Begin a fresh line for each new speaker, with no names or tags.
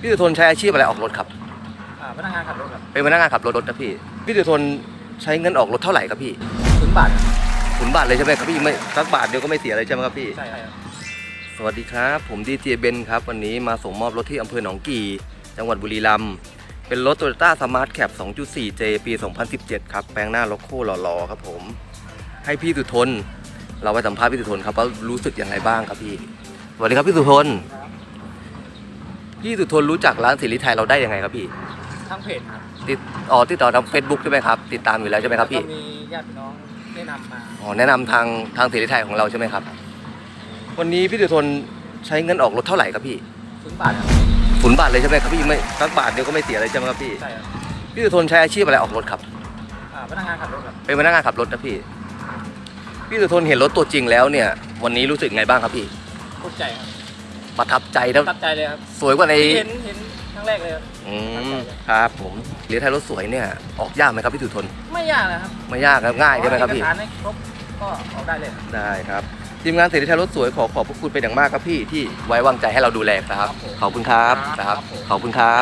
พี่สุทนใช้อาชีพอะไรออกรถครับ
อ่าพนักงานขับรถครับ
เป็นพนักงานขับรถรถนะพี่พี่สุทนใช้เงินออกรถเท่าไหร่ครับพี่
ศูนย์บาทครับ
ศูนย์บาทเลยใช่ไหมครับพี่ไม่สักบาทเดียวก็ไม่เสียเลยใช่ไหมครับพี่
ใช่ครับ
สวัสดีครับ ผมดีเจเบนครับ วันนี้มาส่งมอบรถที่อำเภอหนองกี่ จังหวัดบุรีรัมย์เป็นรถ Toyota Smart Cap 2.4J ปี 2017 ครับ แปลงหน้าโลโก้หล่อๆ ครับผม ให้พี่สุทน เราไปสัมภาษณ์พี่สุทนครับว่ารู้สึกยังไงบ้างครับพี่ สวัสดีครับพี่สุทน พี่สุทนรู้จักร้านสิริไทยเราได้ยังไงครับพี่
ทั้งเพจครับ
ติดอ๋อติดต่อทางเฟซบุ๊กใช่ไหมครับติดตามอยู่แล้วใช่ไหมครับพี่
แล้วก็มีญาติพี่น้องแนะนำมา
อ๋อแนะนำทางทางสิริไทยของเราใช่ไหมครับ วันนี้พี่สุทนใช้เงินออกรถเท่าไหร่ครับพี่
ศูนย์บาทครับ
ศูนย์บาทเลยใช่ไหมครับพี่ไม่สักบาทเดียวก็ไม่เสียเลยใช่ไหมครับพี่
ใช่ครับ
พี่สุทนใช้อาชีพอะไรออกรถครับ
อ่าพนักงานขับรถครับ
เป็นพนักงานขับรถนะพี่ พี่สุทนเห็นรถตัวจริงแล้วเนี่ย วันนี้รู้สึกไงบ้างครับพี่
ภูมิใจครับ
ประทับใจแล้ว
ประทับใจเลยครับ
สวยกว่าใน
เห็นเห็นครั้งแรกเลยครับ
อืมครับผมเรียนไทยรถสวยเนี่ยออกยากไหมครับพี่สุทน
ไม่ยากนะครับ
ไม่ยากครับง่ายใช่ไหมครับพี่
เอกสารให้ครบก็ออกได้เลยครับ
ได้ครับทีมงานเสรีไทยรถสวยขอขอบพระคุณเป็นอย่างมากครับพี่ที่ไว้วางใจให้เราดูแลครับ
ครับผม
ขอบคุณครับ
ครับ
ขอบคุณครับ